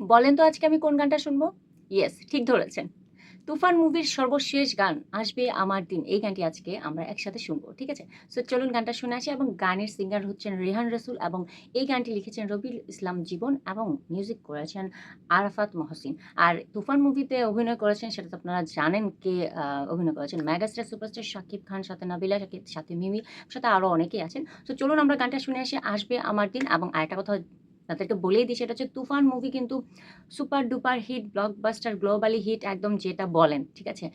বলেন তো আজকে আমি কোন গানটা শুনব? ইয়েস, ঠিক ধরেছেন। তুফান মুভির সর্বশেষ গান 'আসবে আমার দিন' এই গানটি আজকে আমরা একসাথে শুনব। ঠিক আছে? সো চলুন গানটা শুনে আসি এবং গানের সিঙ্গার হচ্ছেন রেহান রসুল এবং এই গানটি লিখেছেন রবিউল ইসলাম জীবন এবং মিউজিক করেছেন আরাফাত মহসিন। আর তুফান মুভিতে অভিনয় করেছেন সেটা তো আপনারা জানেন কে অভিনয় করেছেন। মেগাস্টার সুপারস্টার শাকিব খান, সাথে নাবিলা সাথে মিমি, সাথে আরও অনেকেই আছেন। সো চলুন আমরা গানটা শুনে আসি 'আসবে আমার দিন' এবং আরেকটা কথা আপনাদেরকে বলেই দিই সেটা হচ্ছে তুফান মুভি কিন্তু super duper hit, blockbuster, globally hit একদম যেটা বলেন। ঠিক আছে?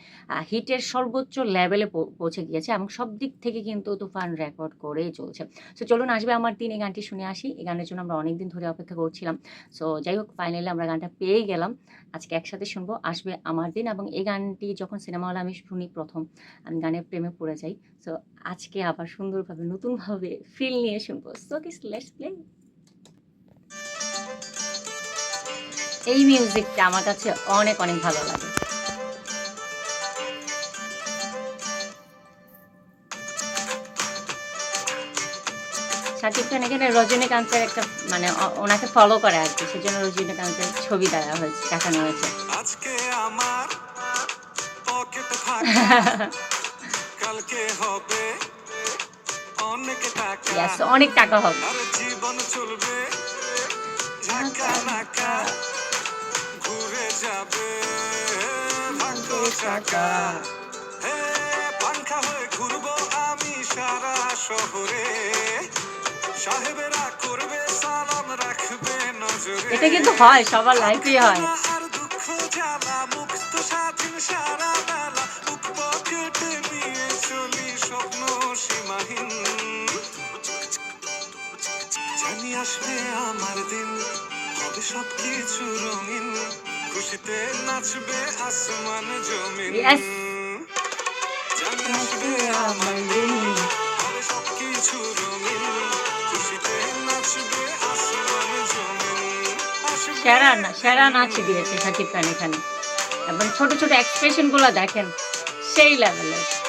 হিটের সর্বোচ্চ লেভেলে পৌঁছে গিয়েছে এবং সব দিক থেকে কিন্তু তুফান রেকর্ড করেই চলছে। সো চলুন 'আসবে আমার দিন' এই গানটি শুনে আসি। এই গানের জন্য আমরা অনেকদিন ধরে অপেক্ষা করছিলাম। সো যাই হোক ফাইনালি আমরা গানটা পেয়ে গেলাম। আজকে একসাথে শুনব 'আসবে আমার দিন' এবং এই গানটি যখন সিনেমা হলে আমি শুনি প্রথম আমি গানের প্রেমে পড়ে যাই। সো আজকে আবার সুন্দরভাবে নতুনভাবে ফিল নিয়ে শুনব। So guys let's play. এই মিউজিকটা আমার কাছে অনেক, অনেক ভালো লাগে। শাকিব খান এখানে রজনীকান্তের একটা মানে ওনাকে ফলো করে আরকি। সেজন্য রজনীকান্তের ছবি দেওয়া হয়েছে দেখানো হয়েছে। আজকে আমার পকেটে কালকে হবে অনেক টাকা অনেক টাকা হবে। জীবন চলবে ঝাঁকা নাকা ঘুরে যাবে ভাগ্য চাকা। হে পাংখা হয়ে ঘুরবো আমি সারা শহরে। সাহেবেরা করবে সালাম রাখবে নজরে। এটা কিন্তু হয় সবার লাইফেই হয়। আর দুঃখ জ্বালা মুক্ত স্বাধীন সারা বেলা। বুক পকেটে নিয়ে চলি স্বপ্ন সীমাহীন। জানি আসবে আমার দিন হবে সবকিছু রঙিন। খুশিতে নাচবে আসমান জমিন Yes. আমার দিন হবে রঙিন খুশিতে নাচবে আসমান জমিন সেরা না সেরা নাচ দিয়েছে সাকিব খান এখানে। এবং ছোট, ছোট এক্সপ্রেশনগুলা দেখেন সেই লেভেলের।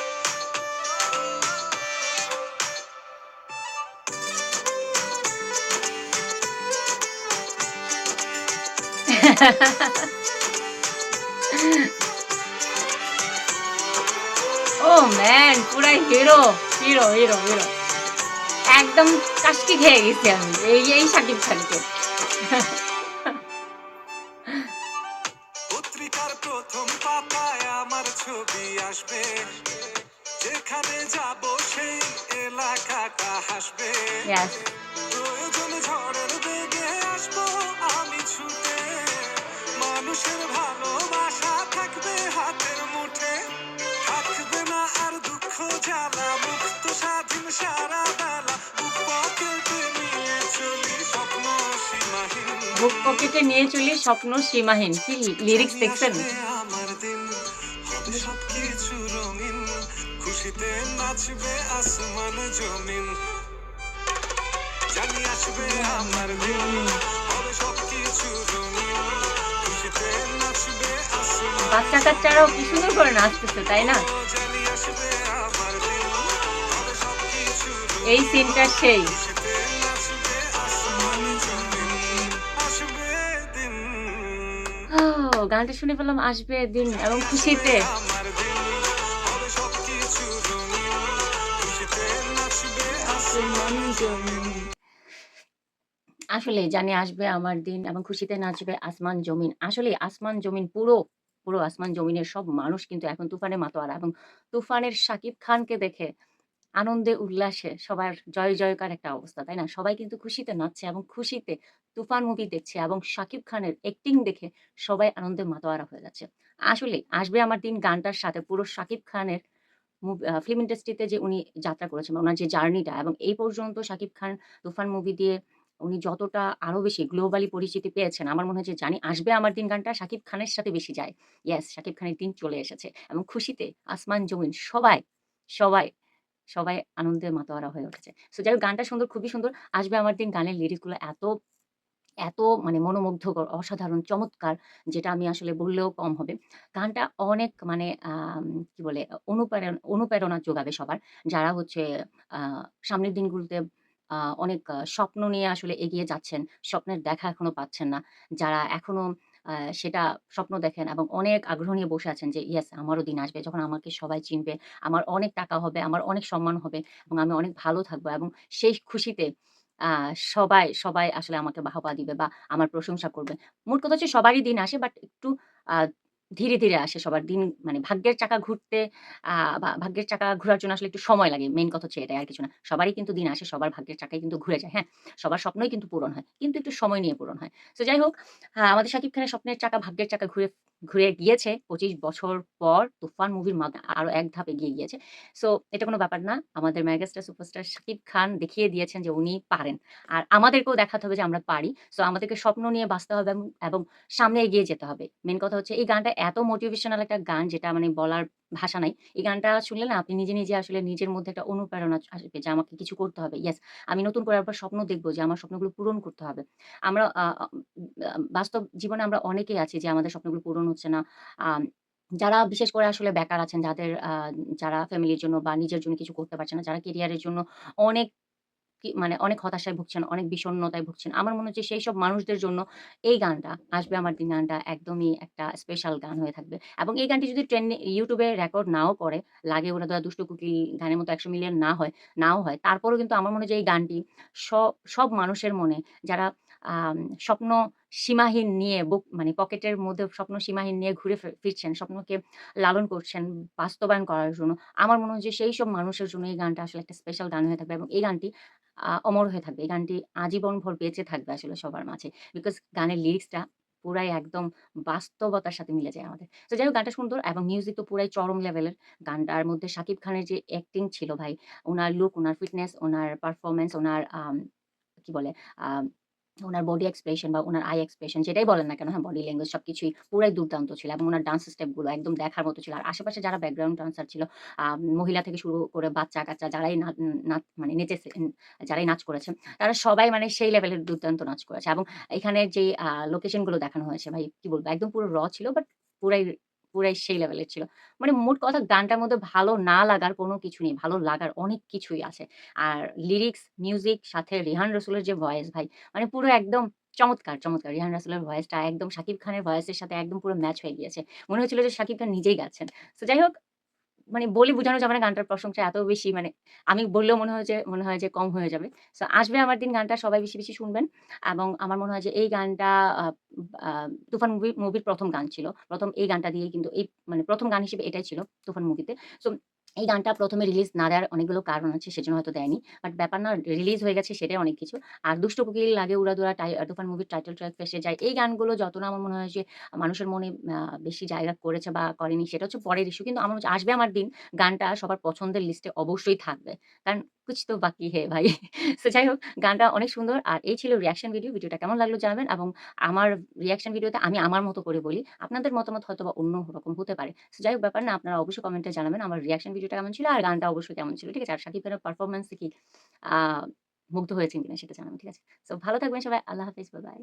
ওহ ম্যান পুরা হিরো, হিরো, হিরো, হিরো। একদম কাশকি খেয়ে গেছি আমি এই এই শাকিব খানকে। পত্রিকার প্রথম পাতায় আমার ছবি আসবে যেখানে যাব সেই এলাকাটা হাসবে মানুষের ভালোবাসা থাকবে হাতের মুঠে। থাকবে না আর দুঃখ জ্বালা মুক্ত স্বাধীন সারা বেলা। বুক পকেটে নিয়ে চলি স্বপ্ন সীমাহীন। বুক পকেটে নিয়ে চলি স্বপ্ন সীমাহীন। কি লিরিক্স দেখছেন? আমার দিন হবে সবকিছু রঙিন। খুশিতে নাচবে আসমান জমিন। জানি আসবে আমার দিন হবে সবকিছু রঙিন। বাচ্চা কাচ্চারাও কি সুন্দর করে নাচতেছে, তাই না? এই সিনটা সেই। গানটা শুনে পেলাম আসবে দিন এবং খুশিতে। আসলে জানি আসবে আমার দিন এবং খুশিতে নাচবে আসমান জমিন। আসলে আসমান জমিন পুরো পুরো আসমান জমিনের সব মানুষ কিন্তু এখন তুফানে মাতোয়ারা এবং তুফানের শাকিব খানকে দেখে আনন্দে উল্লাসে সবার জয় জয়কার একটা অবস্থা, তাই না? সবাই কিন্তু খুশিতে নাচছে এবং খুশিতে তুফান মুভি দেখছে এবং শাকিব খানের অ্যাক্টিং দেখে সবাই আনন্দে মাতোয়ারা হয়ে যাচ্ছে। আসলে আসবে আমার দিন গানটার সাথে পুরো শাকিব খানের ফিল্ম ইন্ডাস্ট্রিতে যে উনি যাত্রা করেছেন ওনার যে জার্নিটা এবং এই পর্যন্ত শাকিব খান তুফান মুভি দিয়ে উনি যতটা আরও বেশি গ্লোবালি পরিচিতি পেয়েছেন, আমার মনে হয় জানি আসবে আমার দিন গানটা শাকিব খানের সাথে বেশি যায়। ইয়াস শাকিব খানের দিন চলে এসেছে এবং খুশিতে আসমান জমিন সবাই সবাই সবাই আনন্দে মাতোয়ারা হয়ে উঠেছে। সো যাই গানটা সুন্দর, খুবই সুন্দর। আসবে আমার দিন গানের লিরিক্সগুলো এত এত মানে মনোমুগ্ধকর, অসাধারণ, চমৎকার, যেটা আমি আসলে বললেও কম হবে। গানটা অনেক মানে কি বলে, অনুপ্রেরণা অনুপ্রেরণা যোগাবে সবার। যারা হচ্ছে সামনের দিনগুলোতে অনেক স্বপ্ন নিয়ে আসলে এগিয়ে যাচ্ছেন, স্বপ্নের দেখা এখনও পাচ্ছেন না। যারা এখনও সেটা স্বপ্ন দেখেন এবং অনেক আগ্রহ নিয়ে বসে আছেন যে ইয়েস আমারও দিন আসবে যখন আমাকে সবাই চিনবে, আমার অনেক টাকা হবে, আমার অনেক সম্মান হবে এবং আমি অনেক ভালো থাকব এবং সেই খুশিতে সবাই, সবাই আসলে আমাকে বাহবা দিবে বা আমার প্রশংসা করবে। মোট কথা হচ্ছে সবারই দিন আসে বাট একটু ধীরে, ধীরে আসে সবার দিন মানে ভাগ্যের চাকা ঘুরতে বা ভাগ্যের চাকা ঘোরার জন্য আসলে একটু সময় লাগে। মেন কথা হচ্ছে এটাই আর কিছু না। সবারই কিন্তু দিন আসে, সবার ভাগ্যের চাকাই কিন্তু ঘুরে যায়, হ্যাঁ? সবার স্বপ্নই কিন্তু পূরণ হয়। কিন্তু একটু সময় নিয়ে পূরণ হয়। তো যাই হোক, আমাদের সাকিব খানের স্বপ্নের চাকা, ভাগ্যের চাকা ঘুরে ঘুরে গিয়েছে ২৫ বছর পর তুফান মুভির মাধ্যমে আরও এক ধাপ এগিয়ে গিয়েছে। সো এটা কোনো ব্যাপার না। আমাদের ম্যাগাস্টার সুপারস্টার শাকিব খান দেখিয়ে দিয়েছেন যে উনি পারেন। আর আমাদেরকেও দেখাতে হবে যে আমরা পারি। সো আমাদেরকে স্বপ্ন নিয়ে বাঁচতে হবে এবং সামনে এগিয়ে যেতে হবে। মেন কথা হচ্ছে, এই গানটা এত মোটিভেশনাল একটা গান যেটা মানে বলার ভাষা নাই। এই গানটা শুনলে না আপনি নিজে, নিজে আসলে নিজের মধ্যে একটা অনুপ্রেরণা আসবে যে আমাকে কিছু করতে হবে। ইয়েস আমি নতুন করে আবার স্বপ্ন দেখব যে আমার স্বপ্নগুলো পূরণ করতে হবে। আমরা বাস্তব জীবনে আমরা অনেকেই আছি যে আমাদের স্বপ্নগুলো পূরণ হচ্ছে না। যারা বিশেষ করে আসলে বেকার আছেন যাদের যারা ফ্যামিলির জন্য বা নিজের জন্য কিছু করতে পারছে না, যারা কেরিয়ারের জন্য অনেক মানে অনেক হতাশায় ভুগছেন, অনেক বিষণ্ণতায় ভুগছেন। আমার মনে হচ্ছে সেই সব মানুষদের জন্য এই গানটা, 'আসবে আমার দিন' গানটা একদমই একটা স্পেশাল গান হয়ে থাকবে। এবং এই গানটি যদি ট্রেন্ডে ইউটিউবে রেকর্ড নাও করে, লাগে ওরা উড়াধুরা দুষ্টু কোকিল গানের মতো ১০০ মিলিয়ন না হয় নাও হয়, তারপরেও কিন্তু আমার মনে হয় এই গানটি সব মানুষের মনে যারা স্বপ্ন সীমাহীন নিয়ে বুক মানে পকেটের মধ্যে স্বপ্ন সীমাহীন নিয়ে ঘুরে ফিরছেন, স্বপ্নকে লালন করছেন বাস্তবায়ন করার জন্য। আমার মনে হয় যে সেই সব মানুষের জন্য এই গানটা আসলে একটা স্পেশাল গান হয়ে থাকবে এবং এই গানটি অমর হয়ে থাকবে। এই গানটি আজীবন ভর বেঁচে থাকবে আসলে সবার মাঝে। বিকজ গানের লিরিক্সটা পুরাই একদম বাস্তবতার সাথে মিলে যায় আমাদের। তো যাই হোক গানটা সুন্দর এবং মিউজিক তো পুরাই চরম লেভেলের। গানটার মধ্যে শাকিব খানের যে অ্যাক্টিং ছিল ভাই, ওনার লুক, ওনার ফিটনেস, ওনার পারফরমেন্স ওনার কি বলে আ উনার বডি এক্সপ্রেশন বা ওনার আই এক্সপ্রেশন যেটাই বলেন না কেন, হ্যাঁ, বডি ল্যাঙ্গুয়েজ সবকিছুই পুরাই দুর্দান্ত ছিল এবং ওনার ডান্স স্টেপগুলো একদম দেখার মতো ছিল। আর আশেপাশে যারা ব্যাকগ্রাউন্ড ডান্সার ছিল, মহিলা থেকে শুরু করে বাচ্চা-কাচ্চা যারাই না নাচ মানে নেচেছে যারাই নাচ করেছেন, তারা সবাই মানে সেই লেভেলের দুর্দান্ত নাচ করেছে এবং এখানে যে আ লোকেশনগুলো দেখানো হয়েছে ভাই কি বলব একদম পুরো র ছিল বাট পুরাই, পুরাই সেই লেভেলের ছিল। মানে মোট কথা গানটার মধ্যে ভালো না লাগার কোনো কিছু নেই। ভালো লাগার অনেক কিছুই আছে। আর লিরিক্স, মিউজিক সাথে রিহান রসুলের যে ভয়েস ভাই, মানে পুরো একদম চমৎকার, চমৎকার। রিহান রাসুলের ভয়েসটা একদম শাকিব খানের ভয়েসের সাথে একদম পুরো ম্যাচ হয়ে গিয়েছে। মনে হচ্ছিল যে শাকিব খান নিজেই গাচ্ছেন। তো যাই হোক মানে বলে বোঝানো যাবে না গানটার প্রশংসা এত বেশি মানে আমি বললেও মনে হয় যে মনে হয় যে কম হয়ে যাবে। সো 'আসবে আমার দিন' গানটা সবাই বেশি, বেশি শুনবেন এবং আমার মনে হয় যে এই গানটা তুফান মুভি মুভির প্রথম গান ছিল। প্রথম এই গানটা দিয়ে কিন্তু এই মানে প্রথম গান হিসেবে এটাই ছিল তুফান মুভিতে। সো এই গানটা প্রথমে রিলিজ না দেওয়ার অনেকগুলো কারণ আছে সেজন্য হয়তো দেয়নি। বাট ব্যাপার না রিলিজ হয়ে গেছে সেটাই অনেক কিছু। আর 'দুষ্ট কোকিল', 'লাগে উড়াধুরা', টাই তুফান মুভির টাইটেল ট্র্যাক, 'ফেঁসে যায়' এই গানগুলো যত না আমার মনে হয় যে মানুষের মনে বেশি জায়গা করেছে বা করেনি সেটা হচ্ছে পরের ইস্যু। কিন্তু আমার 'আসবে আমার দিন' গানটা সবার পছন্দের লিস্টে অবশ্যই থাকবে। কারণ কুছ তো বাকি হে ভাই। সো যাই হোক গানটা অনেক সুন্দর। আর এই ছিল রিঅ্যাকশন ভিডিও। ভিডিওটা কেমন লাগল জানাবেন এবং আমার রিয়াকশন ভিডিওতে আমি আমার মতো করে বলি। আপনাদের মতামত হয়তো বা অন্য রকম হতে পারে। সো যাই হোক ব্যাপার না আপনারা অবশ্যই কমেন্টে জানাবেন আমার রিঅ্যাকশন ভিডিওটা কেমন ছিল আর গানটা অবশ্যই কেমন ছিল। ঠিক আছে? আর সাকিবের পারফরমেন্স কি মুগ্ধ হয়েছেন কিনা সেটা জানাবেন। ঠিক আছে? সো ভালো থাকবেন সবাই। আল্লাহ হাফিজ বাই।